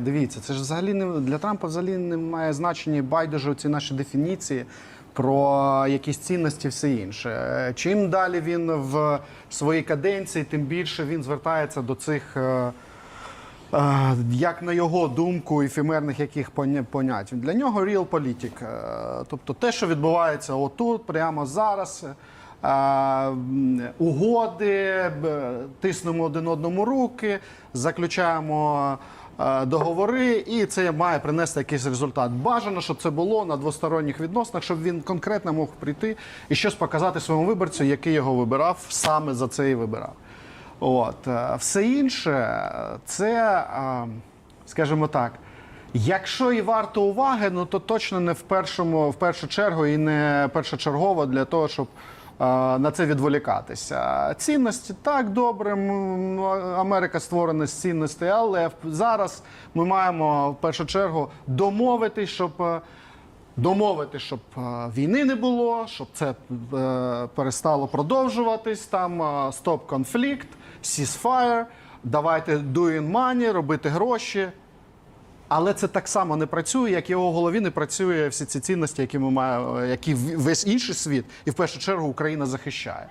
Дивіться, це ж взагалі не для Трампа взагалі не має значення байдуже ці наші дефініції про якісь цінності, все інше. Е, Чим далі він в своїй каденції, тим більше він звертається до цих. е, е, Як на його думку, ефемерних яких понять для нього real політик. Тобто те, що відбувається отут, прямо зараз, угоди, тиснемо один одному руки, заключаємо договори, і це має принести якийсь результат. Бажано, щоб це було на двосторонніх відносинах, щоб він конкретно мог прийти і щось показати своєму виборцю, який його вибирав, саме за це і вибирав. От е, все інше, це, е, скажімо так. Якщо і варто уваги, ну то точно не в першому, в першу чергу і не першочергово для того, щоб е, на це відволікатися. Цінності так добре. Америка створена з цінностей, але зараз ми маємо в першу чергу домовитись, щоб. е, домовити, щоб е, війни не було, щоб це е, перестало продовжуватись. Там е, стоп конфлікт, ceasefire, давайте doing money, робити гроші. Але це так само не працює, як його голові не працює всі ці цінності, які ми маємо, які весь інший світ, і в першу чергу Україна захищає.